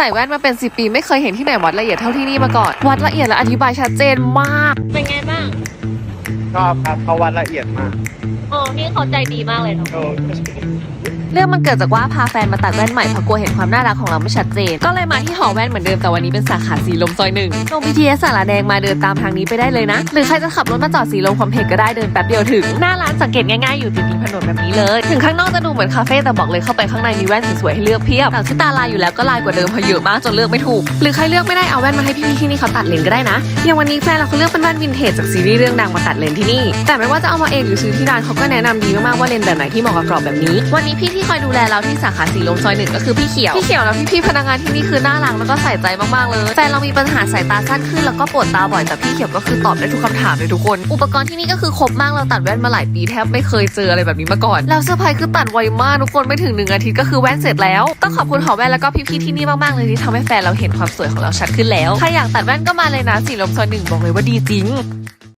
ใส่แว่นมาเป็น 10 ปี ไม่เคยเห็นที่ไหนวัดละเอียดเท่าที่นี่มาก่อน วัดละเอียดและอธิบายชัดเจนมาก เป็นไงบ้าง ชอบครับเขาวัดละเอียดมาก อ๋อพี่เขาใจดีมากเลยเนาะ โอ้ เรื่องมันเกิดจากว่าพาแฟนมาตัดแว่นใหม่เพราะกลัวเห็นความน่ารักของเราไม่ชัดเจน ก็เลยมาที่หอแว่นเหมือนเดิมแต่วันนี้เป็นสาขาสีลมซอยหนึ่งลง BTS สารแดงมาเดินตามทางนี้ไปได้เลยนะ หรือใครจะขับรถมาจอดสีลมคอมเพล็กก็ได้เดินแป๊บเดียวถึง หน้าร้านสังเกตง่ายๆอยู่ติดริมถนนแบบนี้เลย ถึงข้างนอกจะดูเหมือนคาเฟ่แต่บอกเลยเข้าไปข้างในมีแว่นสวยๆให้เลือกเพียบแต่ที่ตาลายอยู่แล้วก็ลายกว่าเดิมเพราะเยอะมากจนเลือกไม่ถูก หรือใครเลือกไม่ได้เอาแว่นมาให้พี่ๆที่นี่เขาตัดเลนก็ได้นะอย่างวันนี้แฟนเราเขาเลือกเป็นแว่นวินเทจจากซีรีส์เรื่องดังมาตัดเลนที่นี่ แต่ไม่ว่าจะเอามาเองหรือซื้อที่ร้านเขาก็แนะนำดีมากๆว่าเลนแบบไหนที่เหมาะกับกรอบแบบนี้ วันนี้พี่ที่คอยดูแลเราที่สาขาสีลมซอยหนึ่งก็คือพี่เขียว พี่เขียวแล้วพี่ๆพนักงานที่นี่คือน่ารักแล้วก็ใส่ใจมากๆเลยแฟนเรามีปัญหาสายตาสั้นขึ้นแล้วก็ปวดตาบ่อยแต่พี่เขียวก็คือตอบได้ทุกคำถามเลยทุกคน อุปกรณ์ที่นี่ก็คือครบมากเราตัดแว่นมาหลายปีแทบไม่เคยเจออะไรแบบนี้มาก่อนแล้วเสื้อร์ไพรส์คือตัดไวมากทุกคนไม่ถึงหนึ่งอาทิตย์ก็คือแว่นเสร็จแล้วต้องขอบคุณหอแว่นแล้วก็พี่ๆที่นี่มากๆเลยที่ทำให้แฟนเราเห็นความสวยของเราชัดขึ้นแล้วใครอยากตัดแว่นก็มาเลยนะสีลมซอยหนึ่งบอกเลยว่าดีจริง